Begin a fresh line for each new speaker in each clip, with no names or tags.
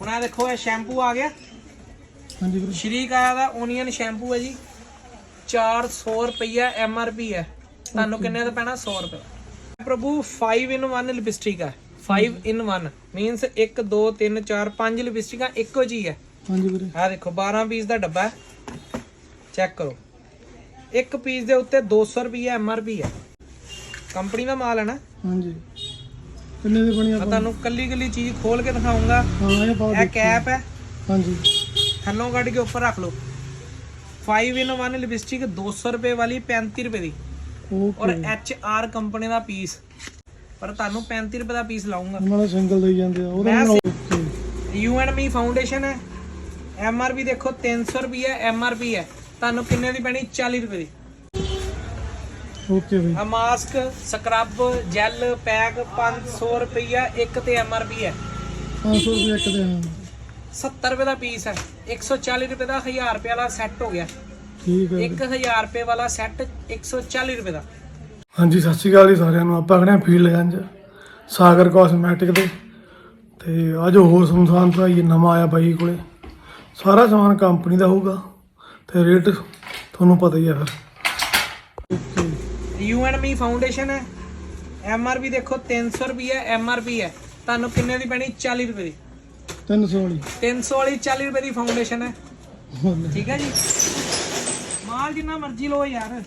ਹੁਣ ਆ ਦੇਖੋ ਇਹ ਸ਼ੈਂਪੂ ਆ ਗਿਆ।
ਹਾਂਜੀ ਵੀਰੇ।
ਸ਼੍ਰੀਕ ਆਇਆ ਦਾ ਓਨੀਅਨ ਸ਼ੈਂਪੂ ਹੈ ਜੀ। 400 ਰੁਪਈਆ ਐਮ ਆਰ ਪੀ ਹੈ। ਤੁਹਾਨੂੰ ਕਿੰਨੇ ਦਾ ਪੈਣਾ? 100 ਰੁਪਏ ਪ੍ਰਭੂ 5 ਇਨ 1 ਲਿਪਸਟਿਕ ਹੈ 5 ਇਨ 1 ਮੀਨਸ 1 2 3 4 5 ਲਿਪਸਟਿਕਾਂ ਇੱਕੋ ਜੀ ਹੈ।
ਹਾਂਜੀ ਵੀਰੇ।
ਆ ਦੇਖੋ 12 ਪੀਸ ਦਾ ਡੱਬਾ ਹੈ। ਚੈੱਕ ਕਰੋ। ਇੱਕ ਪੀਸ ਦੇ ਉੱਤੇ 200 ਰੁਪਈਆ ਐਮ ਆਰ ਪੀ ਹੈ। ਕੰਪਨੀ ਦਾ ਮਾਲ ਹੈ ਨਾ?
ਹਾਂਜੀ। ਕਿੰਨੇ ਦੀ ਬਣੀ
ਮੈਂ
ਆਪਾਂ
ਤੁਹਾਨੂੰ ਕੱਲੀ ਕੱਲੀ ਚੀਜ਼ ਖੋਲ ਕੇ ਦਿਖਾਉਂਗਾ।
ਹਾਂ ਇਹ ਪਾਓ
ਇਹ ਕੈਪ ਹੈ।
ਹਾਂਜੀ।
ਥੱਲੋਂ ਕੱਢ ਕੇ ਉੱਪਰ ਰੱਖ ਲਓ। 5 in 1 ਲਿਪਸਟਿਕ 200 ਰੁਪਏ ਵਾਲੀ 35 ਰੁਪਏ ਦੀ। ਔਰ ਐਚ ਆਰ ਕੰਪਨੀ ਦਾ ਪੀਸ ਪਰ ਤੁਹਾਨੂੰ 35 ਰੁਪਏ ਦਾ ਪੀਸ ਲਾਉਂਗਾ
ਨਾਲੇ ਸਿੰਗਲ ਦੇਈ ਜਾਂਦੇ ਆ। ਉਹਦਾ
ਮੈਂ ਯੂ ਐਂਡ ਮੀ ਫਾਊਂਡੇਸ਼ਨ ਹੈ। ਐਮ ਆਰ ਪੀ ਦੇਖੋ 300 ਰੁਪਏ ਐਮ ਆਰ ਪੀ ਹੈ। ਤੁਹਾਨੂੰ ਕਿੰਨੇ ਦੀ ਪੈਣੀ? 40 ਰੁਪਏ ਦੀ।
ਓਕੇ ਬਈ
ਆ ਮਾਸਕ ਸਕਰਬ ਜੈਲ ਪੈਕ 500 ਰੁਪਈਆ ਇੱਕ ਤੇ ਐਮ ਆਰ ਪੀ ਹੈ।
500 ਰੁਪਏ ਇੱਕ ਦੇ ਹਾਂ
70 ਰੁਪਏ ਦਾ ਪੀਸ ਹੈ। 140 ਰੁਪਏ ਦਾ 1000 ਰੁਪਏ ਵਾਲਾ ਸੈੱਟ ਹੋ ਗਿਆ।
ਠੀਕ ਹੈ
1000 ਰੁਪਏ ਵਾਲਾ ਸੈੱਟ 140 ਰੁਪਏ ਦਾ।
ਹਾਂਜੀ ਸਤਿ ਸ਼੍ਰੀ ਅਕਾਲ ਜੀ ਸਾਰਿਆਂ ਨੂੰ। ਆਪਾਂ ਖੜੇ ਫੀਲਡ ਗੰਜ ਸਾਗਰ ਕਾਸਮੈਟਿਕ ਦੇ। ਤੇ ਅੱਜ ਹੋਰ ਸਮਸਾਨ ਤੋਂ ਇਹ ਨਵਾਂ ਆਇਆ ਬਾਈ ਕੋਲੇ। ਸਾਰਾ ਸਮਾਨ ਕੰਪਨੀ ਦਾ ਹੋਊਗਾ। ਤੇ ਰੇਟ ਤੁਹਾਨੂੰ ਪਤਾ ਹੀ ਆ ਫਿਰ।
ਯੂ ਐਂਡ ਮੀ ਫਾਊਂਡੇਸ਼ਨ ਹੈ। ਐਮ ਆਰ ਪੀ ਦੇਖੋ 300 ਰੁਪਏ ਐਮ ਆਰ ਪੀ ਹੈ। ਤੁਹਾਨੂੰ ਕਿੰਨੇ ਦੀ ਪੈਣੀ? 40 ਰੁਪਏ ਦੀ।
300 ਵਾਲੀ।
300 ਵਾਲੀ 40 ਰੁਪਏ ਦੀ ਫਾਊਂਡੇਸ਼ਨ ਹੈ। ਠੀਕ ਹੈ ਜੀ। ਮਾਲ ਜਿੰਨਾ ਮਰਜ਼ੀ ਲਓ ਯਾਰ।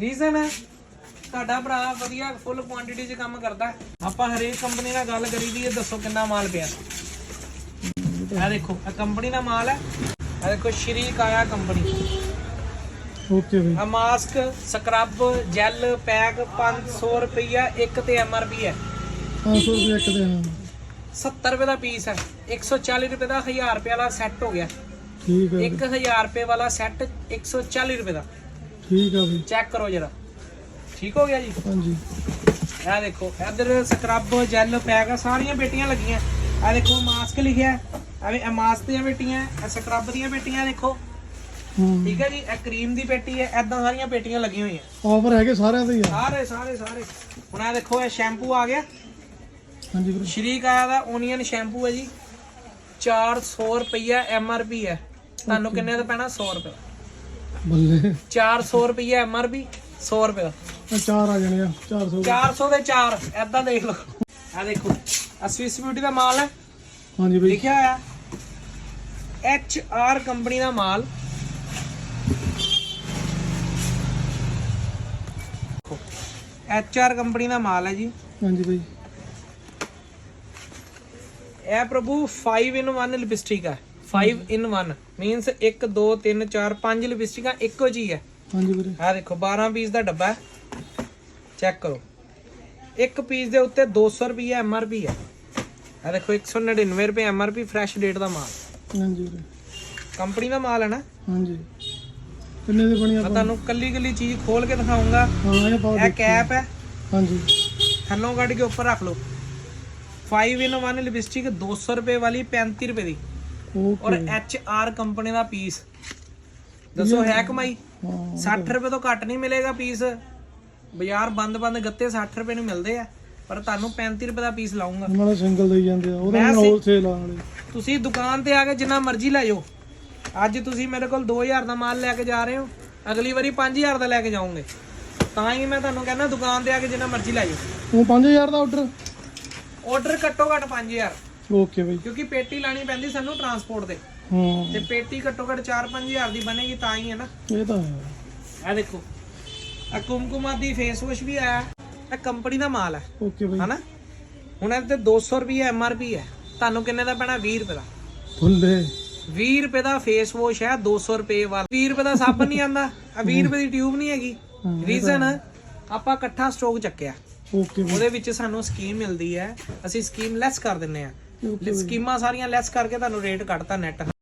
ਰੀਜ਼ਨ ਹੈ। ਤੁਹਾਡਾ ਭਰਾ ਵਧੀਆ ਫੁੱਲ ਕੁਆਂਟੀਟੀ 'ਚ ਕੰਮ ਕਰਦਾ। ਆਪਾਂ ਹਰੇਕ ਕੰਪਨੀ ਨਾਲ ਗੱਲ ਕਰੀਦੀ ਹੈ ਦੱਸੋ ਕਿੰਨਾ ਮਾਲ ਪਿਆ। ਇਹ ਦੇਖੋ ਇਹ ਕੰਪਨੀ ਦਾ ਮਾਲ ਹੈ। ਇਹ ਦੇਖੋ ਸ਼੍ਰੀ ਕਾਇਆ ਕੰਪਨੀ
ਓਕੇ ਬਈ
ਆ ਮਾਸਕ ਸਕਰਬ ਜੈਲ ਪੈਕ 500 ਰੁਪਈਆ ਇੱਕ ਤੇ ਐਮ ਆਰ ਪੀ ਹੈ।
500 ਰੁਪਏ ਇੱਕ ਦੇ ਹਾਂ
70 ਰੁਪਏ ਦਾ ਪੀਸ ਹੈ। 140 ਰੁਪਏ ਦਾ 1000 ਰੁਪਏ ਵਾਲਾ ਸੈੱਟ ਹੋ ਗਿਆ।
ਠੀਕ ਹੈ
1000 ਰੁਪਏ ਵਾਲਾ ਸੈੱਟ 140 ਰੁਪਏ ਦਾ।
ਠੀਕ ਆ ਬਈ
ਚੈੱਕ ਕਰੋ ਜਰਾ। ਠੀਕ ਹੋ ਗਿਆ ਜੀ?
ਹਾਂਜੀ।
ਇਹ ਦੇਖੋ ਇਧਰ ਸਕਰਬ ਜੈਲ ਪੈਕ ਆ ਸਾਰੀਆਂ ਪੇਟੀਆਂ ਲੱਗੀਆਂ। ਇਹ ਦੇਖੋ ਮਾਸਕ ਲਿਖਿਆ। ਹੈ। ਐਵੇਂ ਮਾਸਕ ਦੀਆਂ ਇਹ ਸਕਰਬ ਦੀਆਂ ਪੇਟੀਆਂ ਦੇਖੋ।
ਹੂੰ
ਠੀਕ ਹੈ ਜੀ ਇਹ ਕਰੀਮ ਦੀ ਪੇਟੀ ਹੈ ਐਦਾਂ ਸਾਰੀਆਂ ਪੇਟੀਆਂ ਲੱਗੀਆਂ ਹੋਈਆਂ।
ਆਫਰ ਹੈਗੇ ਸਾਰਿਆਂ ਦੇ ਆ।
ਸਾਰੇ ਸਾਰੇ ਸਾਰੇ। ਹੁਣ ਇਹ ਦੇਖੋ ਇਹ ਸ਼ੈਂਪੂ ਆ ਗਿਆ।
ਹਾਂਜੀ ਵੀਰੇ।
ਸ਼੍ਰੀਕ ਆਇਆ ਦਾ ਓਨੀਅਨ ਸ਼ੈਂਪੂ ਹੈ ਜੀ। 400 ਰੁਪਈਆ ਐਮ ਆਰ ਪੀ ਹੈ। ਤੁਹਾਨੂੰ ਕਿੰਨੇ ਦਾ ਪੈਣਾ? 100 ਰੁਪਏ।
ਬੱਲੇ।
400 ਰੁਪਈਆ ਐਮ ਆਰ ਪੀ 100 ਰੁਪਏ। ਦਾ
ਆ ਚਾਰ ਆ ਜਾਣੇ ਆ 400
400 ਦੇ 4 ਐਦਾਂ ਦੇਖ ਲਓ। ਆ ਦੇਖੋ ਆ ਸਵਿਸ ਬਿਊਟੀ ਦਾ ਮਾਲ ਹੈ।
ਹਾਂਜੀ ਬਈ।
ਲਿਖਿਆ ਹੋਇਆ। ਐਚ ਆਰ ਕੰਪਨੀ ਦਾ ਮਾਲ। ਐਚ ਆਰ ਕੰਪਨੀ ਦਾ ਮਾਲ ਹੈ ਜੀ।
ਹਾਂਜੀ ਬਈ
ਇਹ ਪ੍ਰਭੂ 5 ਇਨ 1 ਲਿਪਸਟਿਕ ਹੈ 5 ਇਨ 1 ਮੀਨਸ 1 2 3 4 5 ਲਿਪਸਟਿਕਾਂ ਇੱਕੋ ਜੀ ਹੈ।
ਹਾਂਜੀ ਵੀਰੇ।
ਆ ਦੇਖੋ 12 ਪੀਸ ਦਾ ਡੱਬਾ ਹੈ। ਚੈੱਕ ਕਰੋ। ਇੱਕ ਪੀਸ ਦੇ ਉੱਤੇ 200 ਰੁਪਏ ਐਮ ਆਰ ਪੀ ਹੈ। ਆ ਦੇਖੋ 199 ਰੁਪਏ M R P fresh date ਦਾ ਮਾਲ।
ਹਾਂਜੀ ਵੀਰੇ।
ਕੰਪਨੀ ਦਾ ਮਾਲ ਹੈ ਨਾ?
ਹਾਂਜੀ। ਕਿੰਨੇ ਦੀ ਬਣੀ
ਮੈਂ ਤੁਹਾਨੂੰ ਕੱਲੀ ਕੱਲੀ ਚੀਜ਼ ਖੋਲ ਕੇ ਦਿਖਾਉਂਗਾ।
ਹਾਂ ਇਹ ਪਾਓ
ਇਹ ਕੈਪ ਹੈ।
ਹਾਂਜੀ।
ਥੱਲੋਂ ਕੱਢ ਕੇ ਉੱਪਰ ਰੱਖ ਲਓ। 5 in 1 ਲਿਪਸਟਿਕ 200 ਰੁਪਏ ਵਾਲੀ 35 ਰੁਪਏ ਦੀ। ਔਰ ਐਚ ਆਰ ਕੰਪਨੀ ਦਾ ਪੀਸ ਦੱਸੋ ਹੈ ਕਮਾਈ?
ਹਾਂ
60 ਰੁਪਏ ਤੋਂ ਘੱਟ ਨਹੀਂ ਮਿਲੇਗਾ ਪੀਸ ਬਾਜ਼ਾਰ ਬੰਦ-ਬੰਦ ਗੱਤੇ 60 ਰੁਪਏ ਨੂੰ ਮਿਲਦੇ ਆ। ਪਰ ਤੁਹਾਨੂੰ 35 ਰੁਪਏ ਦਾ ਪੀਸ ਲਾਉਂਗਾ।
ਨਾਲੇ ਸਿੰਗਲ ਦੇਈ ਜਾਂਦੇ ਆ। ਉਹਦਾ ਹੋਲਸੇਲ ਆ ਨਾਲੇ।
ਤੁਸੀਂ ਦੁਕਾਨ ਤੇ ਆ ਕੇ ਜਿੰਨਾ ਮਰਜ਼ੀ ਲੈ ਜਾਓ। ਅੱਜ ਤੁਸੀਂ ਮੇਰੇ ਕੋਲ 2000 ਦਾ ਮਾਲ ਲੈ ਕੇ ਜਾ ਰਹੇ ਹੋ। ਅਗਲੀ ਵਾਰੀ 5000 ਦਾ ਲੈ ਕੇ ਜਾਓਗੇ। ਤਾਂ ਹੀ ਮੈਂ ਤੁਹਾਨੂੰ ਕਹਿੰਦਾ ਦੁਕਾਨ ਤੇ ਆ ਕੇ ਜਿੰਨਾ ਮਰਜ਼ੀ ਲੈ ਜਾਓ।
ਉਹ 5000 ਦਾ ਆਰਡਰ
ਆਰਡਰ ਘੱਟੋ ਘੱਟ 5000
ਓਕੇ ਬਈ।
ਕਿਉਂਕਿ ਪੇਟੀ ਲਾਣੀ ਪੈਂਦੀ ਸਾਨੂੰ ਟਰਾਂਸਪੋਰਟ ਤੇ।
ਹਾਂ।
ਤੇ ਪੇਟੀ ਘੱਟੋ ਘੱਟ 4-5000 ਦੀ ਬਣੇਗੀ ਤਾਂ ਹੀ ਹੈ ਨਾ।
ਇਹ ਤਾਂ ਹੈ।
ਇਹ ਦੇਖੋ। ਇਹ ਕੁਮਕੁਮਾ ਦੀ ਫੇਸ ਵਾਸ਼ ਵੀ ਆਇਆ। ਇਹ ਕੰਪਨੀ ਦਾ ਮਾਲ ਹੈ।
ਓਕੇ ਬਈ।
ਹਨਾ? ਹੁਣ ਇਹਦੇ ਤੇ 200 ਰੁਪਏ ਐਮ ਆਰ ਪੀ ਹੈ। ਤੁਹਾਨੂੰ ਕਿੰਨੇ ਦਾ ਪੈਣਾ? 20 ਰੁਪਏ ਦਾ।
ਫੁੱਲੇ।
20 ਰੁਪਏ ਦਾ ਫੇਸ ਵਾਸ਼ ਹੈ 200 ਰੁਪਏ ਵਾਲਾ। 20 ਰੁਪਏ ਦਾ ਸਾਬਣ ਨਹੀਂ ਆਂਦਾ ਆ 20 ਰੁਪਏ ਦੀ ਟਿਊਬ ਨਹੀਂ ਹੈਗੀ। ਰੀਜ਼ਨ ਆਪਾਂ ਇਕੱਠਾ ਸਟਾਕ ਚੱਕਿਆ।
ਓਕੇ
ਉਹਦੇ ਵਿੱਚ ਸਾਨੂੰ ਸਕੀਮ ਮਿਲਦੀ ਹੈ। ਅਸੀਂ ਸਕੀਮ ਲੈਸ ਕਰ ਦਿੰਨੇ ਆ ਸਕੀਮਾਂ ਸਾਰੀਆਂ ਲੈਸ ਕਰਕੇ ਤੁਹਾਨੂੰ ਰੇਟ ਕੱਢਤਾ ਨੈਟ